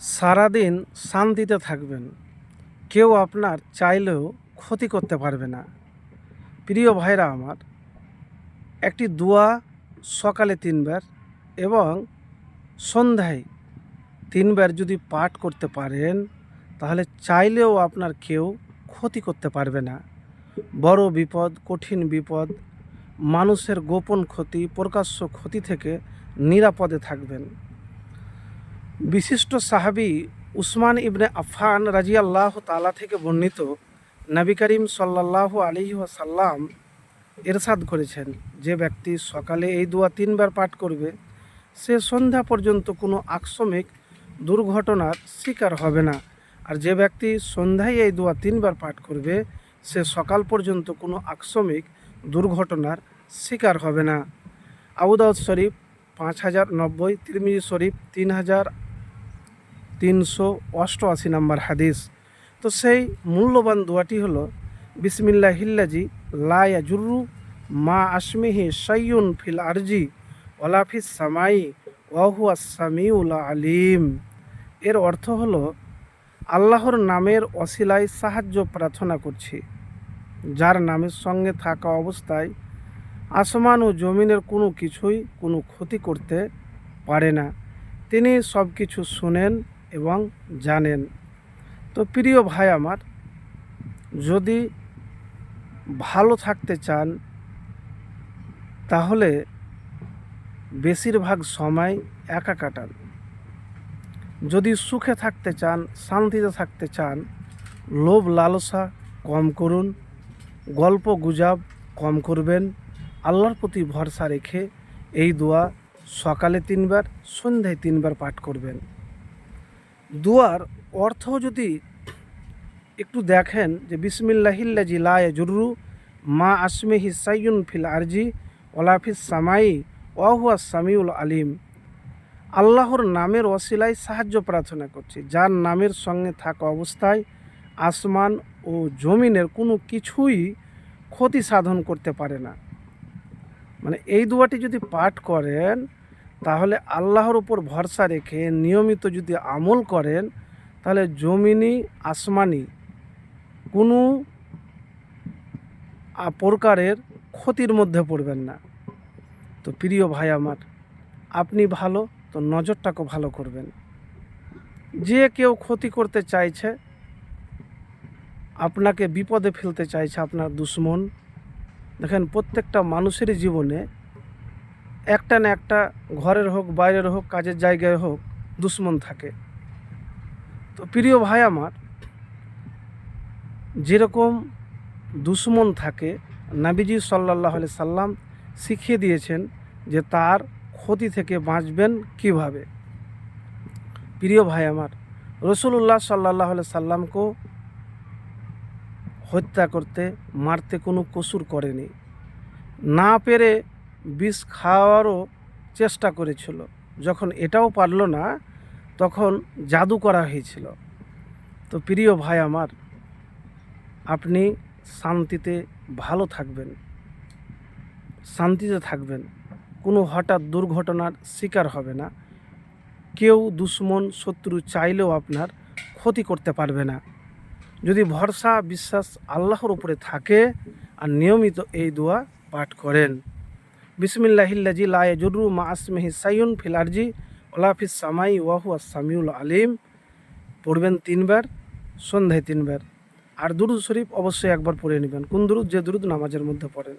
সারাদিন শান্তিতে থাকবেন। কেউ আপনার চাইলেও ক্ষতি করতে পারবে না। প্রিয় ভাইরা আমার, একটি দোয়া সকালে তিনবার এবং সন্ধ্যায় তিনবার যদি পাঠ করতে পারেন, তাহলে চাইলেও আপনার কেউ ক্ষতি করতে পারবে না। বড় বিপদ, কঠিন বিপদ, মানুষের গোপন ক্ষতি, প্রকাশ্য ক্ষতি থেকে নিরাপদে থাকবেন। বিশিষ্ট সাহাবি উসমান ইবনে আফান রাজিয়াল্লাহ তালা থেকে বর্ণিত নবী করিম সাল্লাহ আলী সাল্লাম এরশাদ করেছেন, যে ব্যক্তি সকালে এই দোয়া তিনবার পাঠ করবে, সে সন্ধ্যা পর্যন্ত কোনো আকস্মিক দুর্ঘটনার শিকার হবে না। আর যে ব্যক্তি সন্ধ্যায় এই দোয়া তিনবার পাঠ করবে, সে সকাল পর্যন্ত কোনো আকস্মিক দুর্ঘটনার শিকার হবে না। আবুদাউদ শরীফ পাঁচ হাজার নব্বই, তিরমিজি শরীফ তিন হাজার তিনশো অষ্টআশি নম্বর হাদিস। তো সেই মূল্যবান দোয়াটি হল বিসমিল্লা হিল্লাজি লায়া জুরু মা আসমিহি সৈয়ুন ফিল আরজি ওলাফিস সামাই ওয়াহুয়া সামিউল আলিম। এর অর্থ হল, আল্লাহর নামের অশিলায় সাহায্য প্রার্থনা করছি। যার নামের সঙ্গে থাকা অবস্থায় আসমান ও জমিনের কোনো কিছুই কোনো ক্ষতি করতে পারে না। তিনি সব কিছু শুনেন এবং জানেন। তো প্রিয় ভাই আমার, যদি ভালো থাকতে চান, তাহলে বেশিরভাগ সময় একা কাটান। যদি সুখে থাকতে চান, শান্তিতে থাকতে চান, লোভ লালসা কম করুন, গল্প গুজব কম করবেন, আল্লাহর প্রতি ভরসা রেখে এই দোয়া সকালে তিনবার, সন্ধ্যায় তিনবার পাঠ করবেন। দুয়ার অর্থ যদি একটু দেখেন যে বিসমিল্লাহিল্লাজি লায় জুরু মা আসমেহি সাইয়ুন ফিল আরজি ওলাফিস সামাই ওয়াহুয়া সামিউল আলিম। আল্লাহর নামের অশিলায় সাহায্য প্রার্থনা করছি। যার নামের সঙ্গে থাকা অবস্থায় আসমান ও জমিনের কোনো কিছুই ক্ষতি সাধন করতে পারে না। মানে এই দুয়াটি যদি পাঠ করেন তাহলে আল্লাহর উপর ভরসা রেখে নিয়মিত যদি আমল করেন, তাহলে জমিনি আসমানি কোনো প্রকারের ক্ষতির মধ্যে পড়বেন না। তো প্রিয় ভাই আমার, আপনি ভালো, তো নজরটাকে ভালো করবেন। যে কেউ ক্ষতি করতে চাইছে, আপনাকে বিপদে ফেলতে চাইছে আপনার দুশ্মন। দেখেন, প্রত্যেকটা মানুষেরই জীবনে একটা না একটা ঘরের হোক, বাইরের হোক, কাজের জায়গায় হোক, দুশ্মন থাকে। তো প্রিয় ভাই আমার, যেরকম দুশ্মন থাকে, নাবিজি সাল্লাহ আলি সাল্লাম শিখিয়ে দিয়েছেন যে তার ক্ষতি থেকে বাঁচবেন কীভাবে। প্রিয় ভাই আমার রসুল্লাহ সাল্লাহ আলি সাল্লামকেও হত্যা করতে, মারতে কোনো কসুর করেনি। না পেরে বিষ খাওয়ারও চেষ্টা করেছিল। যখন এটাও পারল না, তখন জাদু করা হয়েছিল। তো প্রিয় ভাই আমার, আপনি শান্তিতে ভালো থাকবেন। শান্তিতে থাকবেন। কোনো হঠাৎ দুর্ঘটনার শিকার হবে না। কেউ দুশ্মন, শত্রু চাইলেও আপনার ক্ষতি করতে পারবে না। যদি ভরসা, বিশ্বাস আল্লাহর উপরে থাকে, আর নিয়মিত এই দোয়া পাঠ করেন। বিসমিল্লাহিল্লাজি লায় জুরু মা আসমেহি সাইয়ুন ফিল আরজি ওলাফিস সামাই ওয়াহু সামিউল আলিম। পড়বেন তিনবার, সন্ধ্যায় তিনবার। আর দুরুদ শরীফ অবশ্যই একবার পড়ে নেবেন। কোন দুরুদ? যে দুরুদ নামাজের মধ্যে পড়েন।